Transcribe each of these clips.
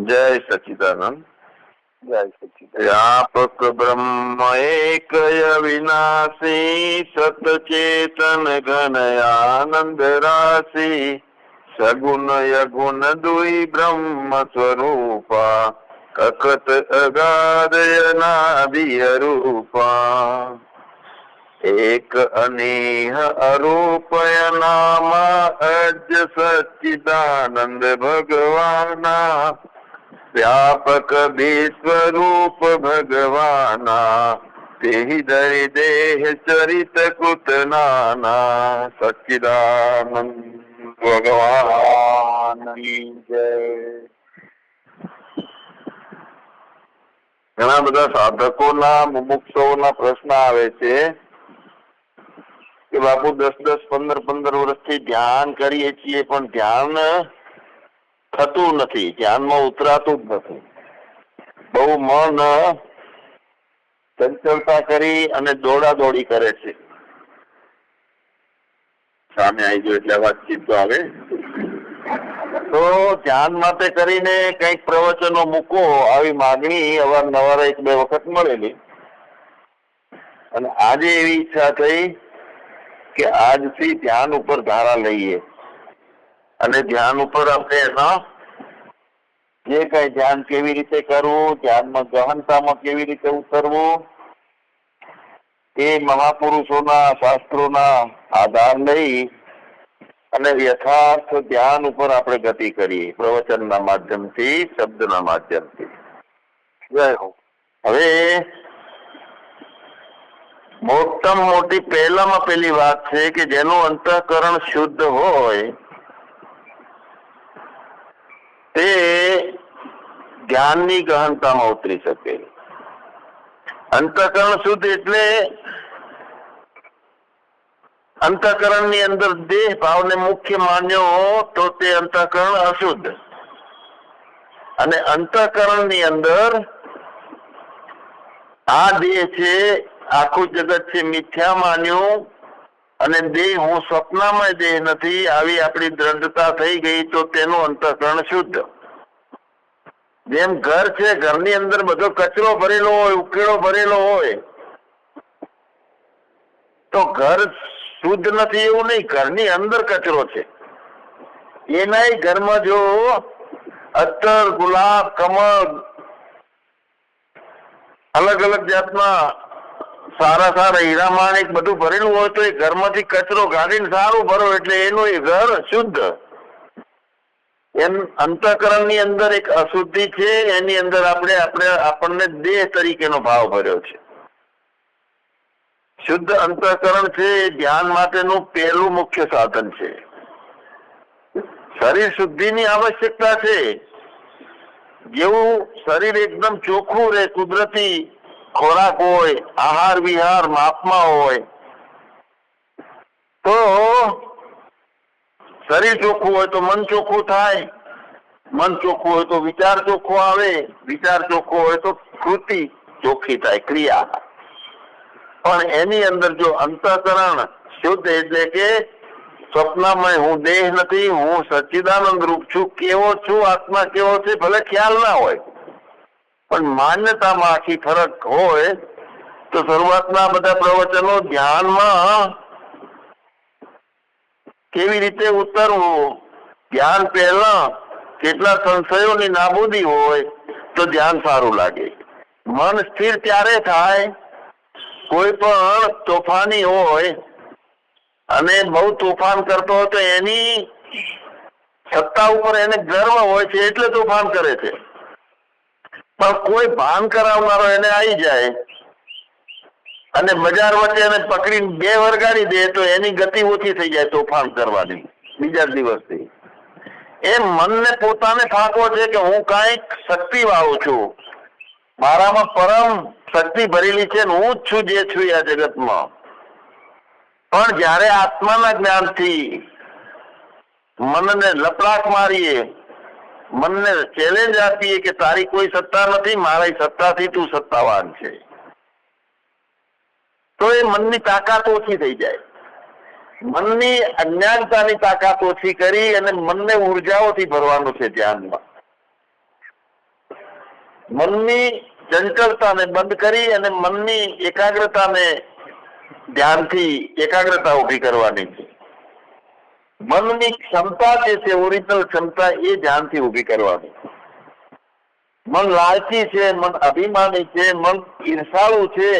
જય સચિદાનંદ જય સચિદાનંદ વ્યાપક બ્રહ્મ એકય વિનાશી સતચેતન ઘન આનંદ રાશિ સગુણ યગુણ દુઈ બ્રહ્મ સ્વરૂપા કકત અગાધય નાદિય રૂપા એક અનેહ અરૂપય નામા અજ વ્યાપક વિશ્વરૂપ ભગવાના તે દરિ દેહ ચરિત કૃત નાના સચિદાનંદ ભગવાન ઘણા બધા સાધકોના મુમુક્ષોના પ્રશ્ન આવે છે કે બાપુ દસ દસ પંદર પંદર વર્ષથી ધ્યાન કરીએ છીએ, પણ ધ્યાન થતું નથી, ધ્યાનમાં ઉતરાતું જ નથી. બહુ મન ચંચળતા કરી અને દોડા દોડી કરે છે. સામે આવી ગયો એટલે વાતચીત તો આવે. તો ધ્યાન માટે કરીને કંઈક પ્રવચનો મૂકો આવી માગણી અવારનવાર એક બે વખત મળેલી. અને આજે એવી ઈચ્છા થઈ કે આજથી ધ્યાન ઉપર ધારા લઈએ. અને ધ્યાન ઉપર આપણે એના જે કઈ ધ્યાન કેવી રીતે કરવું, ધ્યાનમાં ગહનતામાં કેવી રીતે ઉતરવું, એ મહાપુરુષોના શાસ્ત્રોના આધાર લઈ અને યથાર્થ ધ્યાન ઉપર આપણે ગતિ કરીએ, પ્રવચનના માધ્યમથી, શબ્દના માધ્યમથી. જય હવે મોટામાં મોટી પહેલામાં પહેલી વાત છે કે જેનું અંતઃકરણ શુદ્ધ હોય તે ધ્યાનની ગહનતામાં ઉતરી શકે. અંતઃકરણ શુદ્ધ એટલે અંતઃકરણની અંદર દેહ ભાવને મુખ્ય માન્યો તો તે અંતકરણ અશુદ્ધ. અને અંતઃકરણની અંદર આ દેહ છે, આખું જગત છે, મિથ્યા માન્યું. અને દેહ હું સ્વપ્નામય દેહ નથી, આવી આપણી દ્રઢતા થઈ ગઈ તો તેનું અંતઃકરણ શુદ્ધ. જેમ ઘર છે, ઘરની અંદર બધો કચરો ભરેલો હોય, ઉકેળો ભરેલો હોય, તો ઘર શુદ્ધ નથી એવું નહીં, ઘરની અંદર કચરો છે. એનાય ઘરમાં જો અત્તર ગુલાબ, કમળ, અલગ અલગ જાતના સારા સારા હીરા માણિક બધું ભરેલું હોય, તો એ ઘરમાંથી કચરો કાઢીને સારું ભરો, એટલે એનું એ ઘર શુદ્ધ. એમ અંતઃકરણની અંદર એક અશુદ્ધિ છે, એની અંદર આપણે આપણે આપણને દેહ તરીકેનો ભાવ ભર્યો છે. શુદ્ધ અંતઃકરણ છે, એ ધ્યાન માટેનું પહેલું મુખ્ય સાધન છે. શરીર શુદ્ધિની આવશ્યકતા છે. જેવું શરીર એકદમ ચોખ્ખું રહે, કુદરતી ખોરાક હોય, આહાર વિહાર, માપમાં હોય, તો શરીર ચોખ્ખું હોય તો મન ચોખ્ખું થાય. મન ચોખ્ખું હોય તો વિચાર ચોખ્ખો આવે. વિચાર ચોખ્ખો હોય તો કૃતિ ચોખ્ખી થાય, ક્રિયા. પણ એની અંદર જો અંતઃકરણ શુદ્ધ એટલે કે સ્વપ્નમય, હું દેહ નથી, હું સચ્ચિદાનંદ રૂપ છું, કેવો છું, આત્મા કેવો છે, ભલે ખ્યાલ ના હોય. પણ માન્યતામાં આખી ફરક હોય, તો શરૂઆતના બધા પ્રવચનો ધ્યાનમાં કેવી રીતે ઉતરવું? ધ્યાન પહેલા કેટલા સંશયોની નાબૂદી હોય તો ધ્યાન સારું લાગે. મન સ્થિર ત્યારે થાય, કોઈ પણ તોફાની હોય, અને બહુ તોફાન કરતો હોય તો એની સત્તા ઉપર એને ગર્વ હોય છે એટલે તોફાન કરે છે. પણ કોઈ ભાન કરાવનારો એને આવી જાય અને બજાર વચ્ચે એને પકડીને બે વરગાડી દે તો એની ગતિ ઓછી થઈ જાય તોફાન કરવાની બીજા દિવસથી એ મનને પોતાને થાકવો છે કે હું કાંઈક શક્તિ વાળું છું. મારામાં પરમ શક્તિ ભરેલી છે હું જ છું જે છું આ જગતમાં. પણ જ્યારે આત્માના જ્ઞાનથી મનને લપડાક મારીએ, મનને ચેલેન્જ આપીએ કે તારી કોઈ સત્તા નથી મારી સત્તાથી તું સત્તાવાન છે. તો એ મનની તાકાત ઓછી થઈ જાય. મનની અજ્ઞાનતાની તાકાત ઓછી કરી અને મનને ઉર્જાઓથી ભરવાનું છે ધ્યાનમાં. મનની ચંચળતાને બંધ કરી અને મનની એકાગ્રતાને ધ્યાનથી એકાગ્રતા ઊભી કરવાની છે. મનની ક્ષમતા જે છે ઓરિજિનલ ક્ષમતા એ ધ્યાનથી ઊભી કરવાની મન લાલચી છે, મન અભિમાની છે, મન ઈર્ષાળુ છે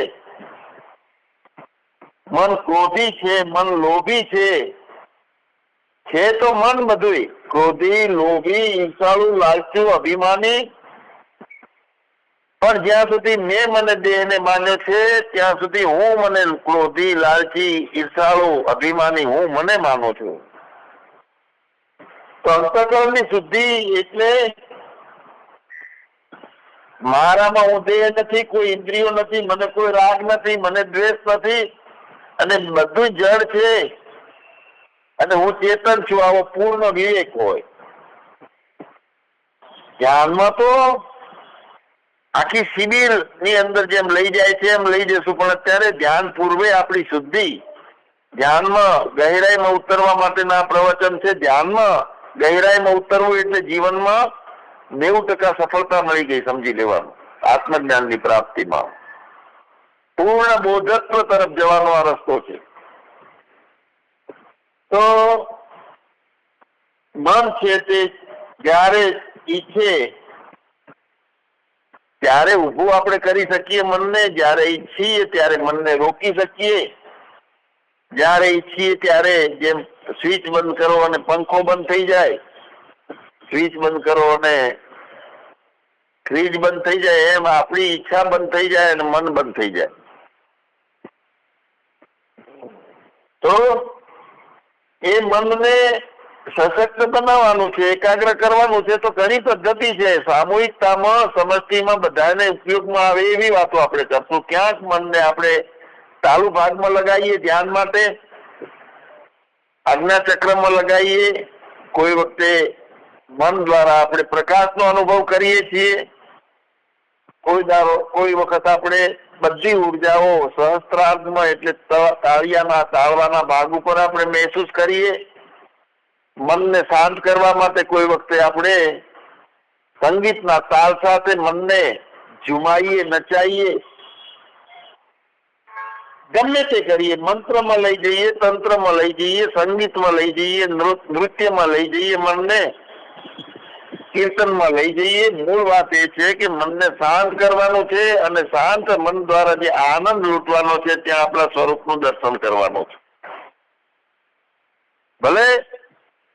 મન ક્રોધી છે, મન લોભી છે. છે તો મન બધું ક્રોધી, લોભી ઈર્ષાળુ લાલચુ, અભિમાની. પણ જ્યાં સુધી મેં મને દેહને માન્યો છે, ત્યાં સુધી હું મને ક્રોધી, લાલચી ઈર્ષાળુ અભિમાની હું મને માનું છું. તો અંતકરણની શુદ્ધિ એટલે મારામાં હું દેહ નથી, કોઈ ઇન્દ્રિયો નથી, મને કોઈ રાગ નથી, મને દ્વેષ નથી. અને બધું જળ છે. અને હું ચેતન છું, આવો પૂર્ણ વિવેક હોય. ધ્યાનમાં તો આખી શિબિરની અંદર જેમ લઈ જાય છે, એમ લઈ જશું, પણ અત્યારે ધ્યાન પૂર્વે આપણી શુદ્ધિ. ધ્યાનમાં ગહેરાઈમાં ઉતરવા માટેના પ્રવચન છે, ધ્યાનમાં ગહેરાઈમાં ઉતરવું એટલે જીવનમાં નેવું ટકા સફળતા મળી ગઈ, સમજી લેવાનું. આત્મજ્ઞાનની પ્રાપ્તિમાં. પૂર્ણ બોધત્વ તરફ જવાનો આ રસ્તો છે. તો મન છે તે જ્યારે ઈચ્છે ત્યારે ઊભું આપણે કરી શકીએ મનને, જ્યારે ઈચ્છીએ ત્યારે મનને રોકી શકીએ. જ્યારે ઈચ્છીએ ત્યારે જેમ સ્વિચ બંધ કરો અને પંખો બંધ થઈ જાય, સ્વિચ બંધ કરો અને ફ્રીજ બંધ થઈ જાય, એમ આપણી ઈચ્છા બંધ થઈ જાય અને મન બંધ થઈ જાય. તો એ મનને સશક્ત બનાવવાનું છે, એકાગ્ર કરવાનું છે, તો ઘણી પદ્ધતિ છે. સામૂહિકતામાં, સમષ્ટિમાં બધાને ઉપયોગમાં આવે એવી વાતો આપણે કરશું. ક્યાંક મનને આપણે તાલુ ભાગમાં લગાવીએ, ધ્યાન માટે આજ્ઞા ચક્રમાં લગાવીએ. કોઈ વખતે મન દ્વારા આપણે પ્રકાશનો અનુભવ કરીએ છીએ. કોઈ દારો કોઈ વખત આપણે બધી ઉર્જાઓ સહસ્ત્રાર્થમાં એટલે તાળિયાના તાળવાના ભાગ ઉપર આપણે મહેસૂસ કરીએ. મનને શાંત કરવા માટે કોઈ વખતે આપણે સંગીતના તાલ સાથે મનને ઝુમાઈએ, નચાઈએ. ગમે તે કરીએ. મંત્રમાં લઈ જઈએ, તંત્રમાં લઈ જઈએ, સંગીતમાં લઈ જઈએ નૃત્યમાં લઈ જઈએ મનને. કીર્તનમાં લઈ જઈએ. મૂળ વાત એ છે કે મનને શાંત કરવાનું છે અને શાંત મન દ્વારા જે આનંદ લૂંટવાનો છે ત્યાં આપણા સ્વરૂપનું દર્શન કરવાનું છે. ભલે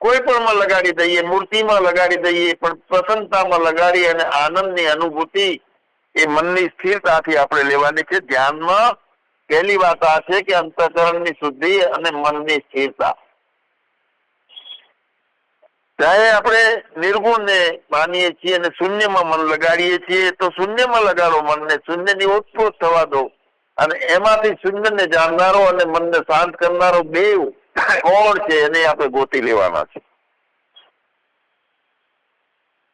કોઈ પણ માં લગાડી દઈએ, મૂર્તિમાં લગાડી દઈએ, પણ પ્રસન્નતામાં લગાડી અને આનંદની અનુભૂતિ એ મનની સ્થિરતાથી આપણે લેવાની છે. ધ્યાનમાં પહેલી વાત આ છે કે અંતકરણની શુદ્ધિ અને મનની સ્થિરતા. ચાહે આપણે નિર્ગુણને માનીએ છીએ અને શૂન્યમાં મન લગાડીએ છીએ, તો શૂન્યમાં લગાડો મનને. શૂન્યની ઓતપ્રોત થવા દો. અને એમાંથી શૂન્યને જાણનારો અને મનને શાંત કરનારો બે કોણ છે એને આપણે ગોતી લેવાના છે.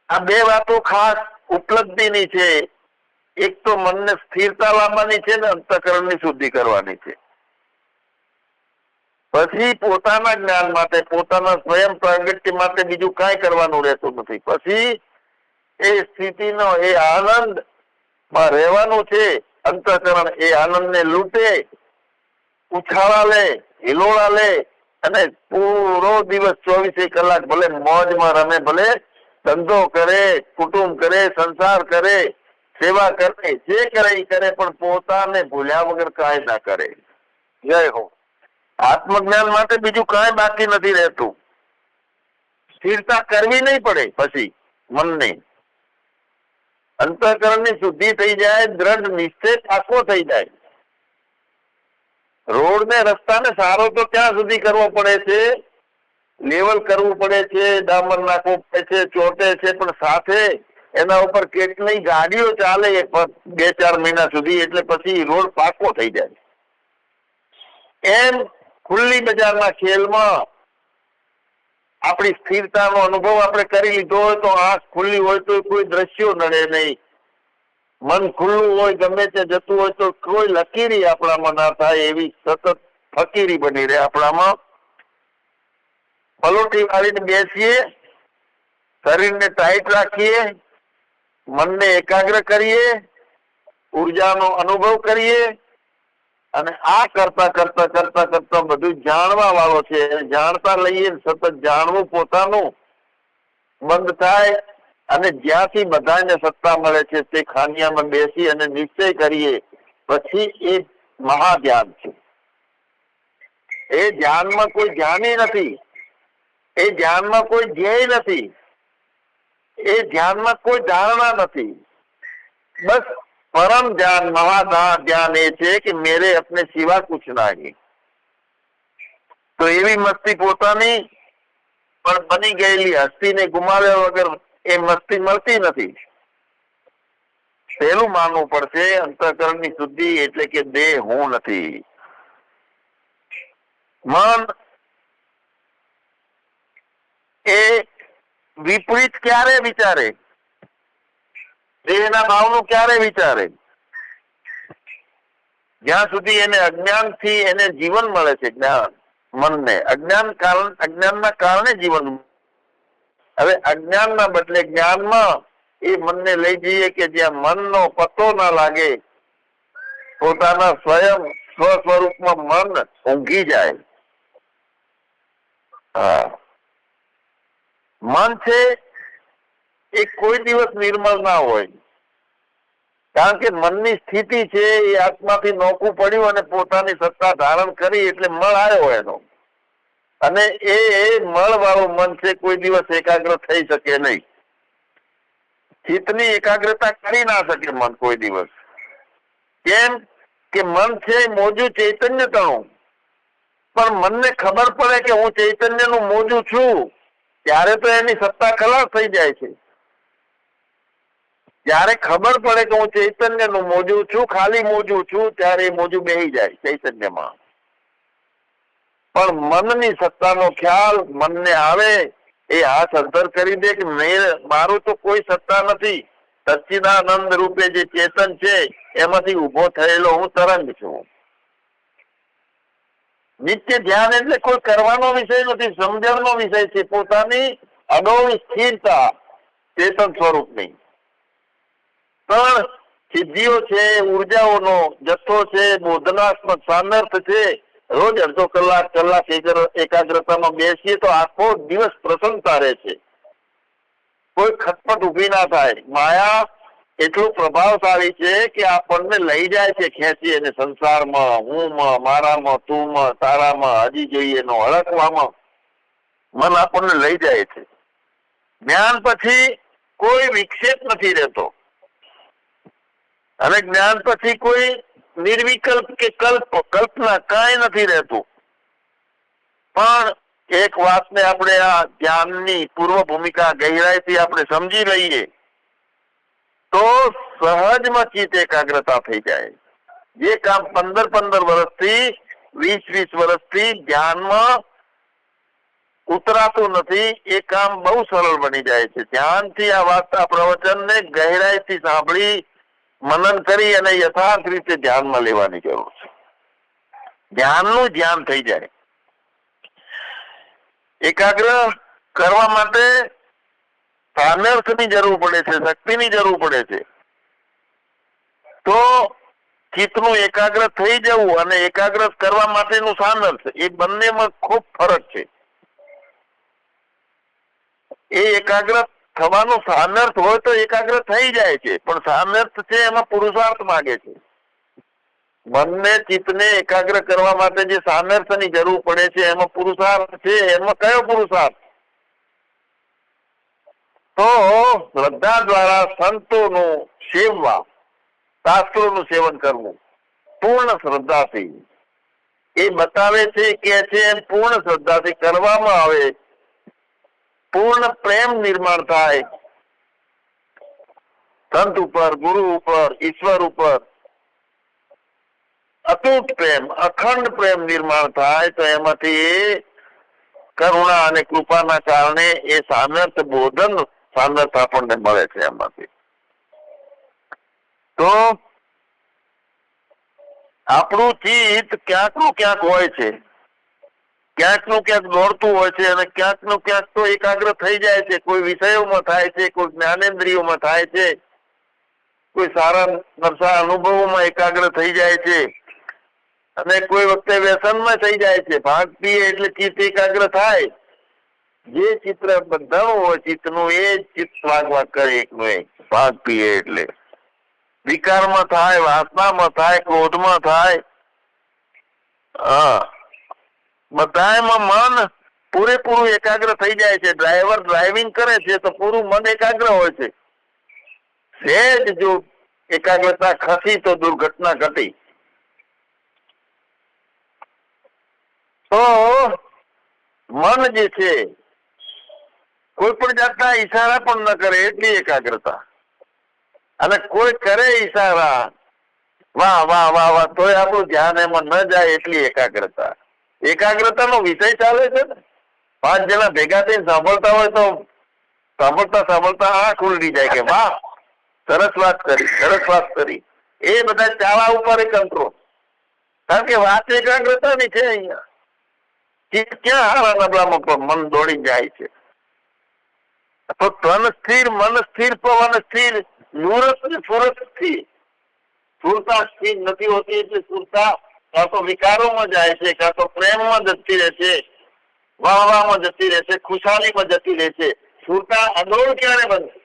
આ બે વાતો ખાસ ઉપલબ્ધિની છે. એક તો મનને સ્થિરતા લાવવાની છે ને અંતકરણની શુદ્ધિ કરવાની છે. પછી પોતાના જ્ઞાન માટે, પોતાના સ્વયં પ્રગતિ માટે બીજું કાંઈ કરવાનું રહેતું નથી. પછી એ સ્થિતિનો, એ આનંદમાં રહેવાનું છે. અંતઃકરણ એ આનંદને લૂંટે, ઉછાળા લે, હિલોળા લે અને પૂરો દિવસ ચોવીસે કલાક ભલે મોજમાં રમે, ભલે ધંધો કરે, કુટુંબ કરે, સંસાર કરે, સેવા કરે, જે કરે એ કરે, પણ પોતાને ભૂલ્યા વગર કાંઈ ના કરે. જય હો. આત્મજ્ઞાન માટે બીજું કાંઈ બાકી નથી રહેતું. સ્થિરતા કરવી નહીં પડે પછી, મનને. અંતઃકરણની શુદ્ધિ થઈ જાય, દ્રઢ નિશ્ચય પાકો થઈ જાય. રોડ ને રસ્તાને સારો તો ક્યાં સુધી કરવો પડે છે? લેવલ કરવું પડે છે, ડામર નાખવું પડે છે, ચોટે છે, પણ સાથે એના ઉપર કેટલી ગાડીઓ ચાલે બે ચાર મહિના સુધી, એટલે પછી રોડ પાકો થઈ જાય. એમ ખુલ્લી બજારના ખેલમાં આપણી સ્થિરતાનો અનુભવ આપણે કરી લીધો હોય તો આંખ ખુલ્લી હોય તો કોઈ દ્રશ્યો નડે નહીં. મન ખુલ્લું હોય, ગમે તે જતું હોય તો કોઈ લકીરી આપણામાં ના થાય એવી સતત ફકીરી બની રહે આપણામાં. પલોટી વાળીને બેસીએ, શરીરને ટાઈટ રાખીએ, મનને એકાગ્ર કરીએ, ઉર્જાનો અનુભવ કરીએ અને આ કરતા કરતા કરતા કરતા બધું જાણવા વાળો છે. જાણતા લઈએ સતત જાણવું પોતાનું બંધ થાય અને જ્યાંથી બધાને સત્તા મળે છે તે ખાનિયામાં બેસી અને નિશ્ચય કરીએ, પછી એ મહાધ્યાન છે. એ ધ્યાનમાં કોઈ ધ્યાની નથી. એ ધ્યાનમાં કોઈ ધ્યેય નથી. એ ધ્યાનમાં કોઈ ધારણા નથી. બસ परम ज्ञान महादान ज्ञान એ છે કે મેરે अपने सिवा कुछ नहीं તો એવી મસ્તી પોતાની પણ બની ગયેલી હસ્તીને ગુમાવ્યા વગર એ મસ્તી મળતી નથી પહેલું માનવું પડશે અંતઃકરણની શુદ્ધિ એટલે કે દેહ હું નથી મન એ વિપરીત ક્યારે વિચારે દેહના ભાવનું ક્યારે વિચારે? જ્યાં સુધી એને અજ્ઞાનથી એને જીવન મળે છે, જ્ઞાન, મનને. અજ્ઞાન કારણ અજ્ઞાનના કારણે જીવન હવે અજ્ઞાનના બદલે જ્ઞાનમાં એ મનને લઈ જઈએ કે જ્યાં મનનો પતો ના લાગે, પોતાના સ્વયં સ્વ સ્વરૂપમાં મન ઊંઘી જાય. હા. મન છે એ કોઈ દિવસ નિર્મળ ના હોય. કારણ કે મનની સ્થિતિ છે, એ આત્માથી નોકું પડ્યું અને પોતાની સત્તા ધારણ કરી એટલે મળ આવ્યો એનો. અને એ મળ વાળું મન છે, કોઈ દિવસ એકાગ્ર થઈ શકે નહીં. ચિત્તની એકાગ્રતા કરી ના શકે મન કોઈ દિવસ. કેમ કે મન છે મોજું ચૈતન્ય તણું પણ મનને ખબર પડે કે હું ચૈતન્યનું મોજું છું, ત્યારે તો એની સત્તા ખલાસ થઈ જાય છે. જ્યારે ખબર પડે કે હું ચૈતન્યનું મોજું છું, ખાલી મોજું છું, ત્યારે એ મોજું બેહી જાય ચૈતન્યમાં. પણ મનની સત્તાનો ખ્યાલ મનને આવે, એ હાથ અંતર કરી દે કે મેં, મારું તો કોઈ સત્તા નથી. સચ્ચિદાનંદ રૂપે જે ચેતન છે, એમાંથી ઊભો થયેલો હું તરંગ છું. નિત્ય ધ્યાન એટલે કોઈ કરવાનો વિષય નથી, સમજણનો વિષય છે પોતાની અગાઉ સ્થિરતા, ચેતન સ્વરૂપની. પણ સિદ્ધિઓ છે, ઉર્જાઓનો જથ્થો છે બોધનાત્મક સામર્થ્ય છે. રોજ અડધો કલાક કલાક એકાગ્રતામાં બેસીએ તો આખો દિવસ પ્રસન્નતા રહે છે. કોઈ ખટપટ ઊભી ના થાય. માયા એટલું પ્રભાવશાળી છે કે આપણને લઈ જાય છે ખેંચી અને સંસારમાં હુંમાં, મારામાં, તુંમાં, તારામાં, હજી જોઈએ નો હળકવામાં મન આપણને લઈ જાય છે. જ્ઞાન પછી કોઈ વિક્ષેપ નથી રહેતો. અને જ્ઞાન પછી કોઈ નિર્વિકલ્પ કે કલ્પ, કલ્પના કાંઈ નથી રહેતું. પણ એક વાતને આપણે આ ધ્યાનની પૂર્વ ભૂમિકા ગહેરાઈથી આપણે સમજી લઈએ, તો સહજમાં ચિત્ત એકાગ્રતા થઈ જાય. જે કામ પંદર પંદર વર્ષથી, વીસ વીસ વર્ષથી ધ્યાનમાં ઉતરાતું નથી, એ કામ બહુ સરળ બની જાય છે. ધ્યાનથી આ વાર્તા પ્રવચનને ગહેરાઈથી સાંભળી મનન કરી અને યથાર્થ રીતે ધ્યાનમાં લેવાની જરૂર છે. ધ્યાનનું ધ્યાન થઈ જાય. એકાગ્ર કરવા માટે સામર્થ્યની જરૂર પડે છે, શક્તિની જરૂર પડે છે. તો ચિત્તનું એકાગ્ર થઈ જવું અને એકાગ્ર કરવા માટેનું સામર્થ્ય એ બંનેમાં ખૂબ ફરક છે. એ એકાગ્ર થવાનું સામર્થ હોય તો એકાગ્ર થઈ જાય છે, પણ સામર્થ છે એમાં પુરુષાર્થ માંગે છે. મનને, ચિત્તને એકાગ્ર કરવા માટે જે સામર્થ્યની જરૂર પડે છે, એમાં પુરુષાર્થ છે, એમાં કયો પુરુષાર્થ? તો શ્રદ્ધા દ્વારા સંતોનું સેવવા, શાસ્ત્રોનું સેવન કરવું, પૂર્ણ શ્રદ્ધાથી. એ બતાવે છે કે છે, એમ પૂર્ણ શ્રદ્ધાથી કરવામાં આવે પૂર્ણ પ્રેમ નિર્માણ થાય. સંત ઉપર, ગુરુ ઉપર, ઈશ્વર ઉપર અતૂટ પ્રેમ, અખંડ પ્રેમ નિર્માણ થાય તો એમાંથી કરુણા અને કૃપાના કારણે એ સામર્થ બોધન સામર્થ આપણને મળે છે એમાંથી. તો આપણું ચિત્ત ક્યાંકનું ક્યાંક હોય છે? ક્યાંકનું ક્યાંક દોડતું હોય છે અને ક્યાંકનું ક્યાંક તો એકાગ્ર થઈ જાય છે. કોઈ વિષયોમાં થાય છે, કોઈ જ્ઞાનેન્દ્રિયોમાં થાય છે, કોઈ સારા નરસા અનુભવોમાં એકાગ્ર થઈ જાય છે અને કોઈ વખતે વ્યસનમાં થઈ જાય છે. ભાગ પીએ એટલે ચિત્ત એકાગ્ર થાય. જે ચિત્ર બંધાણું હોય ચિત્તનું એ જ ચિત્ત વાગ વાગ કરે એકનું એક. ભાગ પીએ એટલે. વિકારમાં થાય, વાસનામાં થાય, ક્રોધમાં થાય. હા. બધાયમાં મન પૂરેપૂરું એકાગ્ર થઈ જાય છે. ડ્રાઈવર ડ્રાઇવિંગ કરે છે તો પૂરું મન એકાગ્ર હોય છે. સહેજ જો એકાગ્રતા ખસી તો દુર્ઘટના ઘટી. તો મન જે છે, કોઈ પણ જાતના ઈશારા પણ ન કરે એટલી એકાગ્રતા. અને કોઈ કરે ઈશારા, વાહ વાહ વાહ વાહ, તોય આપણું ધ્યાન એમાં ન જાય એટલી એકાગ્રતા. એકાગ્રતાનો વિષય ચાલે છે ને? પાંચ જણા ભેગા થઈને સાંભળતા હોય તો સાંભળતા સાંભળતા આંખ ઉલડી જાય કે વાહ, સરસ વાત કરી, સરસ વાત કરી. એ બધા ચાવા ઉપર કંટ્રોલ કારણ કે વાત એકાગ્રતાની છે અહીંયા. ચિત્ત ક્યાં હારા નબળામાં પણ મન દોડી જાય છે. તો તન સ્થિર, મન સ્થિર, પવન સ્થિર, નુરત ને સુરત સ્થિર સુરતા સ્થિર નથી હોતી એટલે સુરતા કાં તો વિકારોમાં જાય છે કાં તો પ્રેમમાં જતી રહે છે, વાહવામાં જતી રહે છે, ખુશાલીમાં જતી રહે છે. સુરતા અડોળ ક્યારે બનશે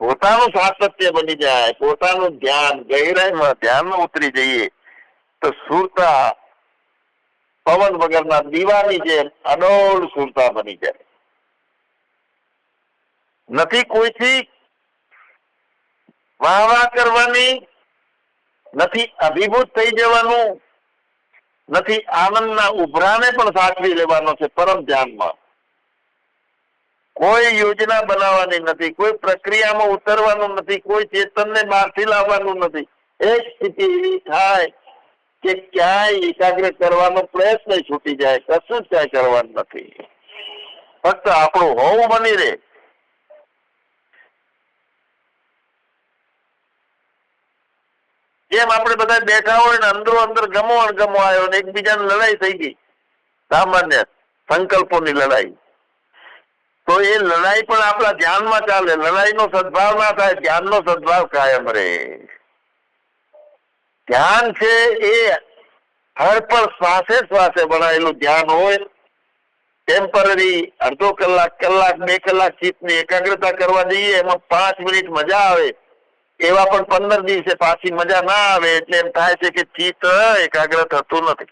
પોતાનું સાતત્ય બની જાય, પોતાનું ધ્યાન, ગહેરાઈમાં ધ્યાનમાં ઉતરી જઈએ, તો સુરતા, પવન વગરના દીવાની જેમ અડોળ સુરતા બની જાય. નથી કોઈથી વાહ કરવાની નથી, અભિભૂત થઈ જવાનું નથી, આનંદના ઉભરાને પણ સાચવી લેવાનો છે પરમ ધ્યાનમાં. કોઈ યોજના બનાવવાની નથી, કોઈ પ્રક્રિયામાં ઉતરવાનું નથી, કોઈ ચેતનને બહારથી લાવવાનું નથી. એક સ્થિતિ એવી થાય કે ક્યાંય એકાગ્ર કરવાનો પ્રયત્ન છૂટી જાય, કશું જ ક્યાંય કરવાનું નથી. ફક્ત આપણું હોવું બની રહે. જેમ આપણે બધા બેઠા હોય ને અંદરો અંદર ગમો અણગમો આવ્યો ને એકબીજાની લડાઈ થઈ ગઈ. સામાન્ય સંકલ્પોની લડાઈ. તો એ લડાઈ પણ આપણા ધ્યાનમાં ચાલે. લડાઈનો સદભાવ ના થાય, ધ્યાનનો સદભાવ કાયમ રહે. ધ્યાન છે એ હર શ્વાસે શ્વાસે બનાવેલું ધ્યાન હોય. ટેમ્પરરી અડધો કલાક કલાક, બે કલાક ચિત્તની એકાગ્રતા કરવા જઈએ, એમાં પાંચ મિનિટ મજા આવે. એવા પણ પંદર દિવસે પાછી મજા ના આવે, એટલે એમ થાય છે કે ચિત્ત એકાગ્ર થતું નથી.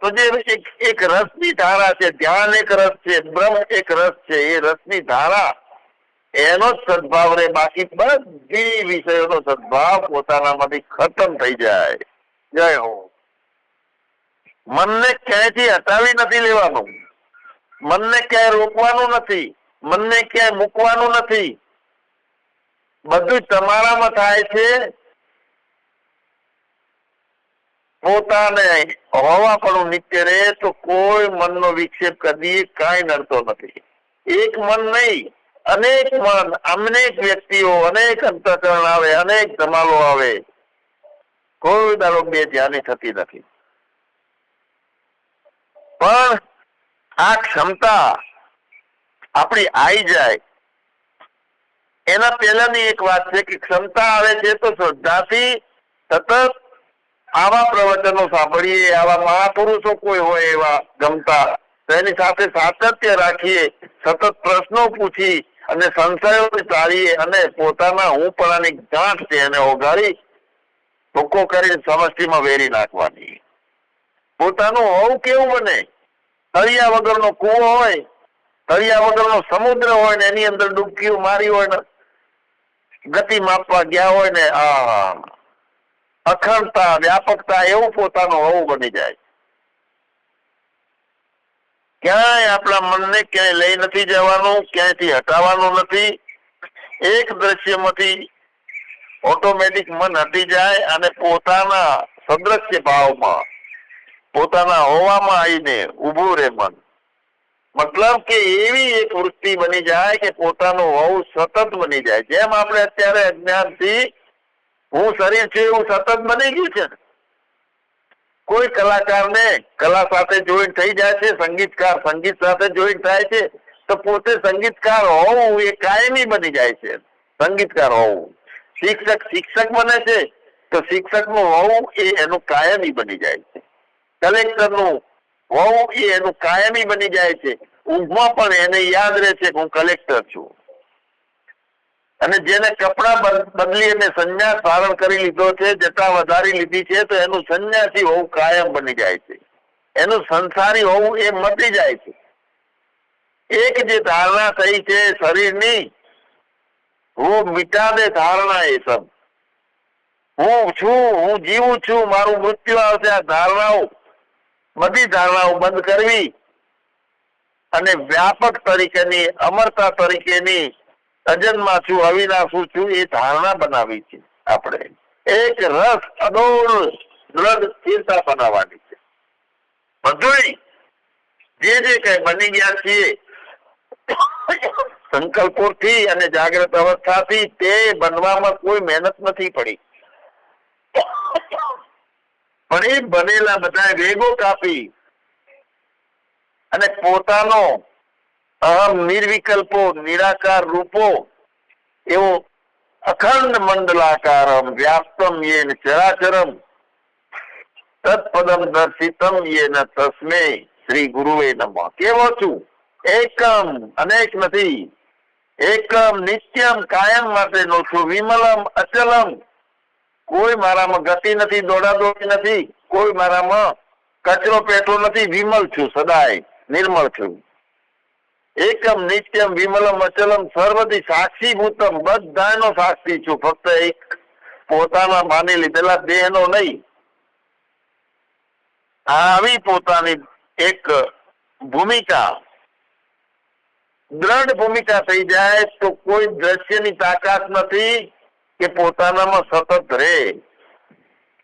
તો જે એક એક રસની ધારા છે, ધ્યાન એક રસ છે, બ્રહ્મ એક રસ છે, એ રસની ધારા, એનો જ સદભાવ રે બાકી બધી વિષયોનો સદભાવ પોતાનામાંથી ખતમ થઈ જાય. જય હો. મનને ક્યાંયથી હટાવી નથી લેવાનું? મનને ક્યાંય રોકવાનું નથી? મનને ક્યાંય મૂકવાનું નથી? બધું તમારામાં થાય છે. પોતાને હોવાપણું નિત્ય રહે તો કોઈ મનનો વિક્ષેપ કદી કાંઈ નડતો નથી. એક મન નહીં, અનેક મન, અનેક વ્યક્તિઓ, અનેક અંતકરણ આવે, અનેક ધમાલો આવે. કોઈ દારો બે ધ્યાની થતી નથી. પણ આ ક્ષમતા આપણી આવી જાય એના પહેલાની એક વાત છે કે ક્ષમતા આવે છે તો શ્રદ્ધાથી સતત આવા પ્રવચનો સાંભળીએ, આવા મહાપુરુષો કોઈ હોય એવા ગમતા એની સાથે સાતત્ય રાખીએ, સતત પ્રશ્નો પૂછી અને સંશયો ટાળીએ અને પોતાના હુંપણાની ગાંઠ છે એને ઓગાળી ભૂકો કરીને સમષ્ટિમાં વેરી નાખવાની. પોતાનું હોવું કેવું બને? તળિયા વગરનો કૂવો હોય, તળિયા વગરનો સમુદ્ર હોય ને એની અંદર ડૂબકીઓ મારી હોય ને ગતિ માપવા ગયા હોય ને, આ અખંડતા, વ્યાપકતા એવું પોતાનું હોવું બની જાય. ક્યાંય આપણા મનને ક્યાંય લઈ નથી જવાનું, ક્યાંયથી હટાવવાનું નથી. એક દ્રશ્યમાંથી ઓટોમેટિક મન હટી જાય અને પોતાના સદ્રશ્ય ભાવમાં, પોતાના હોવામાં આવીને ઊભું રહે મન. મતલબ કે એવી એક વૃત્તિ બની જાય કે પોતાનું વહુ સતત બની જાય. જેમ આપણે અત્યારે અજ્ઞાનથી હું શરીર છે એવું સતત બની ગયું છે કોઈ કલાકારને કલા સાથે જોઈન્ટ થઈ જાય છે, સંગીતકાર સંગીત સાથે જોઈન્ટ થાય છે, તો પોતે સંગીતકાર હોવું એ કાયમી બની જાય છે. સંગીતકાર હોવું. શિક્ષક શિક્ષક બને છે, તો શિક્ષકનું હોવું એ એનું કાયમી બની જાય છે. કલેક્ટર વહુ એનું કાયમી બની જાય છે. ઊંઘમાં પણ એને યાદ રહે છે કે હું કલેક્ટર છું. અને જેને કપડા બદલી અને સંન્યાસ ધારણ કરી લીધો છે જટા વધારી લીધી છે, તો એનું સંન્યાસી હોવું કાયમ બની જાય છે. એનું સંસારી હોવું એ મટી જાય છે. એક જે ધારણા થઈ છે શરીરની, હું મિટા દે ધારણા એ સબ. હું છું, હું જીવું છું, મારું મૃત્યુ આવશે આ ધારણાઓ. બધી ધારણાઓ બંધ કરવી અને વ્યાપક તરીકેની, અમરતા તરીકેની અજન્મા છું અવિનાશુ છું એ ધારણા બનાવી છે આપણે. એક રસ અડોળ દ્રઢ સ્થિરતા બનાવવાની છે. બધું જે જે કઈ બની ગયા છીએ, સંકલ્પોથી અને જાગ્રત અવસ્થાથી તે બનવામાં કોઈ મહેનત નથી પડી. પણ એ બનેલા બધા વેગો કાપી અને પોતાનો અહમ નિર્વિકલ્પો, નિરાકાર રૂપો એવો અખંડ મંડલાકારમ, વ્યાપ્તમ યેન ચરાચરમ, તત્પદમ દર્શિતમ યેન તસ્મે શ્રી ગુરુએ નમઃ. કેવો છું? એકમ, અનેક નથી. એકમ નિત્યમ કાયમ માટેનો છું. વિમલમ, અચલમ કોઈ મારામાં ગતિ નથી, દોડાદોડી નથી, કોઈ મારામાં કચરો પેટો નથી, વિમલ છું સદાય, નિર્મળ છું. એકમ નિત્યમ વિમલમ અચલમ સર્વથી સાક્ષી ભૂતમ બધાનો સાક્ષી છું, ફક્ત એક પોતાના માની લીધેલા દેહનો નહીં. આવી પોતાની એક ભૂમિકા, દ્રઢ ભૂમિકા થઈ જાય તો કોઈ દ્રશ્યની તાકાત નથી કે પોતાનામાં સતત રહે.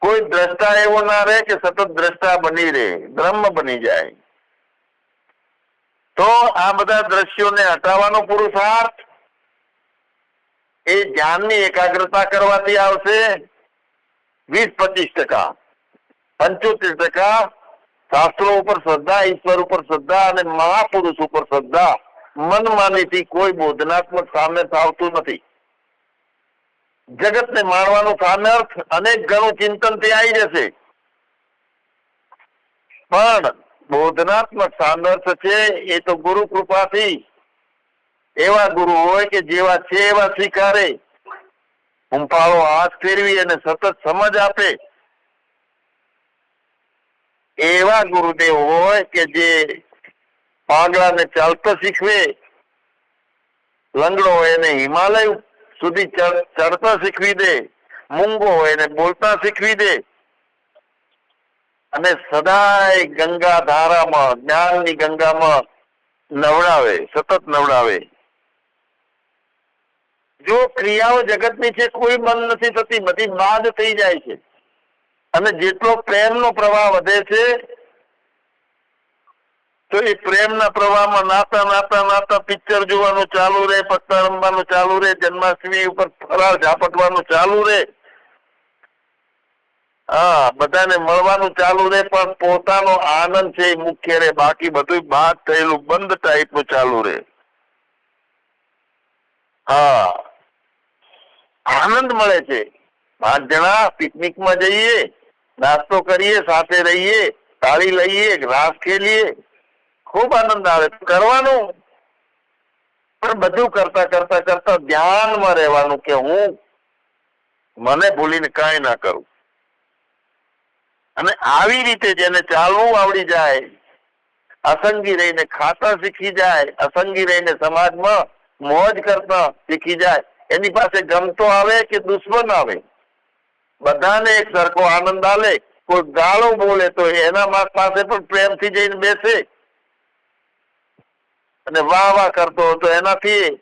કોઈ દ્રષ્ટા એવો ના રહે કે સતત દ્રષ્ટા બની રહે, બ્રહ્મ બની જાય. તો આ બધા દ્રશ્યોને હટાવવાનો પુરુષાર્થ એ ધ્યાનની એકાગ્રતા કરવાથી આવશે. વીસ પચીસ ટકા પંચોતેર ટકા શાસ્ત્રો ઉપર શ્રદ્ધા, ઈશ્વર ઉપર શ્રદ્ધા અને મહાપુરુષ ઉપર શ્રદ્ધા મનમાનીથી કોઈ બોધનાત્મક સામે આવતું નથી. જગતને માણવાનું સામર્થ અનેક ગણું ચિંતનથી આવી જશે. પણ બોધનાત્મક સામર્થ છે એ તો ગુરુ કૃપાથી. એવા ગુરુ હોય કે જેવા છે એવા સ્વીકારે. હુંફાળો હાથ ફેરવી અને સતત સમજ આપે. એવા ગુરુદેવ હોય કે જે પાંગડાને ચાલતો શીખવે. લંગડો એને હિમાલય સુધી ચડતા શીખવી દે, મૂંગો એને બોલતા શીખવી દે. અને સદાય ગંગા ધારામાં, જ્ઞાનની ગંગામાં નવડાવે, સતત નવડાવે. જો ક્રિયાઓ જગતની છે, કોઈ બંધ નથી થતી, બધી બાદ થઈ જાય છે. અને જેટલો પ્રેમનો પ્રવાહ વધે છે તો એ પ્રેમના પ્રવાહમાં નાતા નાતા નાતા પિક્ચર જોવાનું ચાલુ રહે, પત્તા રમવાનું ચાલુ રહે, જન્માષ્ટમી ઉપર ફરાળ ઝાપટવાનું ચાલુ રહે. હા, બધાને મળવાનું ચાલુ રહે, પણ પોતાનો આનંદ છે એ મુખ્ય રહે. બાકી બધું બાદ થયેલું બંધ ટાઈપનું ચાલુ રહે. હા. આનંદ મળે છે. પાંચ જણા પિકનિકમાં જઈએ, નાસ્તો કરીએ, સાથે રહીએ, તાળી લઈએ, રાસ ખેલીએ. ખૂબ આનંદ આવે. કરવાનું. પણ બધું કરતા કરતા કરતા ધ્યાનમાં રહેવાનું કે હું મને ભૂલીને કઈ ના કરું. અને આવી રીતે જેને ચાલવું આવડી જાય, અસંગી રહીને ખાતા શીખી જાય, અસંગી રહીને સમાજમાં મોજ કરતા શીખી જાય, એની પાસે ગમતો આવે કે દુશ્મન આવે? બધાને એક સરખો આનંદ આલે. કોઈ ગાળો બોલે તો એના પાસે પણ પ્રેમથી જઈને બેસે. અને વાહ વાહ કરતો હતો. એનાથી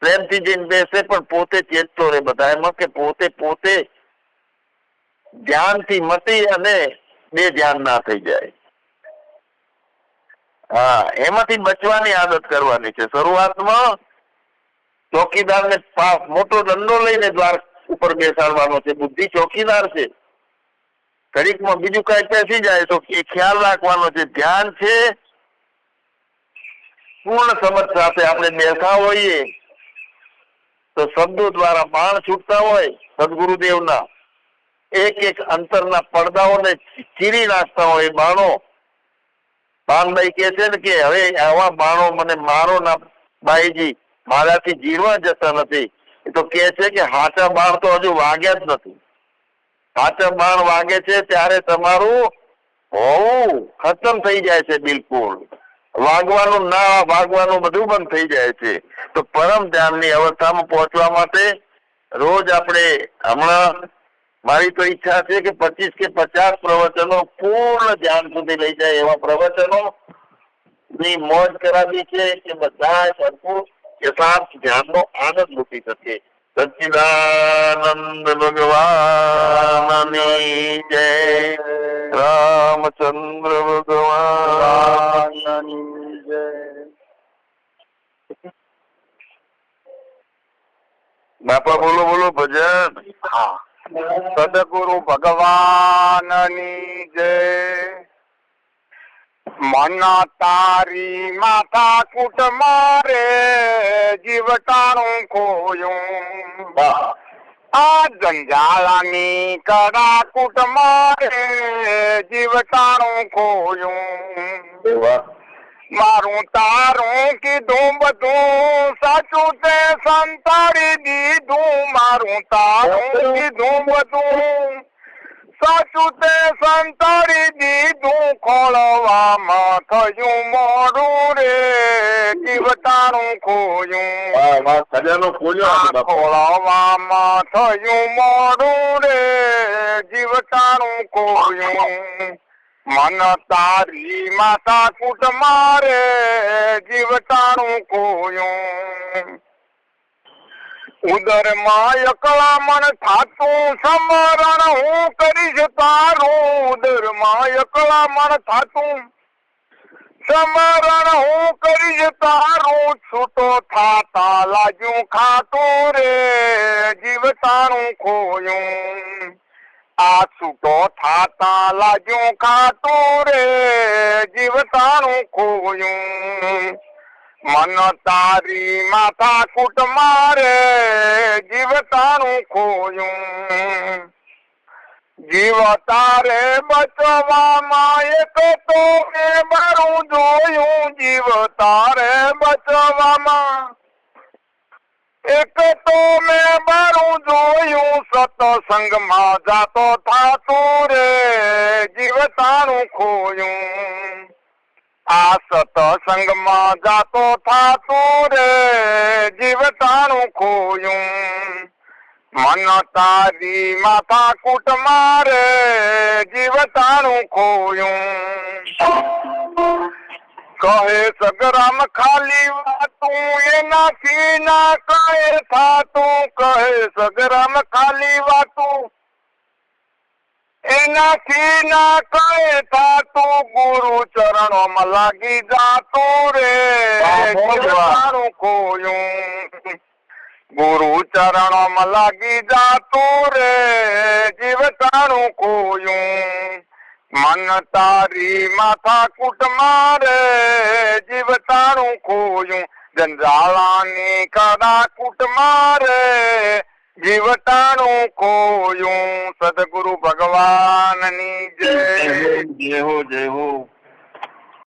પ્રેમથી જઈને બેસે, પણ પોતે ચેતતો રહે બધા એમાં કે પોતે પોતે ધ્યાનથી મટી અને બે ધ્યાન ના થઈ જાય. હા, એમાંથી બચવાની આદત કરવાની છે. શરૂઆતમાં ચોકીદારને પા- મોટો દંડો લઈને દ્વાર ઉપર બેસાડવાનો છે. બુદ્ધિ ચોકીદાર છે. ઘડીકમાં બીજું કઈ પેસી જાય તો એ ખ્યાલ રાખવાનો છે. ધ્યાન છે પૂર્ણ સમજ સાથે આપણે બેઠા હોઈએ, તો શબ્દો દ્વારા બાણ છૂટતા હોય સદગુરુદેવના. એક એક અંતરના પડદાઓને ચીરી નાખતા હોય બાણો. પાનભાઈ કે છે ને કે, હવે આવા બાણો મને મારો ના, બાઈજી, મારાથી જીવવા જતા નથી. એ તો કે છે કે, હાચા બાણ તો હજુ વાગ્યા જ નથી. હાચા બાણ વાગે છે ત્યારે તમારું હોવું ખતમ થઈ જાય છે બિલકુલ. વાગવાનું ના વાગવાનું બધું બંધ થઈ જાય છે. તો પરમ ધ્યાનની અવસ્થામાં પહોંચવા માટે રોજ આપણે હમણાં મારી તો ઈચ્છા છે કે પચીસ કે પચાસ પ્રવચનો પૂર્ણ ધ્યાન સુધી લઈ જાય એવા પ્રવચનો ની મોજ કરાવી છે કે બધા સરખું યથાર્થ ધ્યાનનો આનંદ લૂટી શકે. સચ્ચિદાનંદ ભગવાનની જય રામચંદ્ર ભગવાન ભગવાનની જય બાપા બોલો બોલો ભજન હા સદગુરુ ભગવાનની જય મન તારી માથા કુટ મારે જીવટાણું ખોયું. આ જંજાળાની કડા કુટ મારે જીવટાણું ખોયું. મારું તારું કીધું બધું સાચું તે સંતાડી દીધું. મારું તારું કીધું બધું સાચું તે સંતાડી દીધું ખોળવામાં થયું મોડું રે. જીવતાણું ખોયું. ખોળવામાં થયું મોડું રે. જીવતાણું ખોયું. મન તારી માતા કુટ મારે. જીવતાણું ખોયું. ઉદરમાં એકલા થાતું સમરણ હું કરીશ તારું ઉદરમાં એકલા થાતું સમરણ હું કરીશ તારું છૂટો થાતા લાગ્યું ખાતું રે જીવતાણું ખોયું. આ છૂટો થાતા લાગ્યું ખાતું રે જીવતાણું ખોયું. મન તારી માથા કુટ મારે જીવતાનું ખોયું. જીવ તારે બચવામાં એક તો મેં મારું જોયું. જીવ તારે બચવામાં એક તો મેં મારું જોયું. સતસંગમાં જાતો થાતું રે. જીવતાણું ખોયું. આ સતસંગમાં જાતો થાતું રે જીવતાણું ખોયું. મન તારી માથા કુટ મારે જીવતાણું ખોયું. કહે સગરામ ખાલી વાતું, એનાથી ના કહે થાતું. કહે સગરામ ખાલી વાતું એનાથી ના કહે તું ગુરુ ચરણોમાં લાગી જાતું રે. જીવતાણું ખોયું? ગુરુ ચરણોમાં લાગી જાતું રે. જીવતાણું ખોયું? મન તારી માથા કુટ મારે. જીવતાણું ખોયું? જંજાળાની કડા કુટ મારે. જીવતાણું કોયું? સદગુરુ ભગવાનની જય. જય હો જય હો.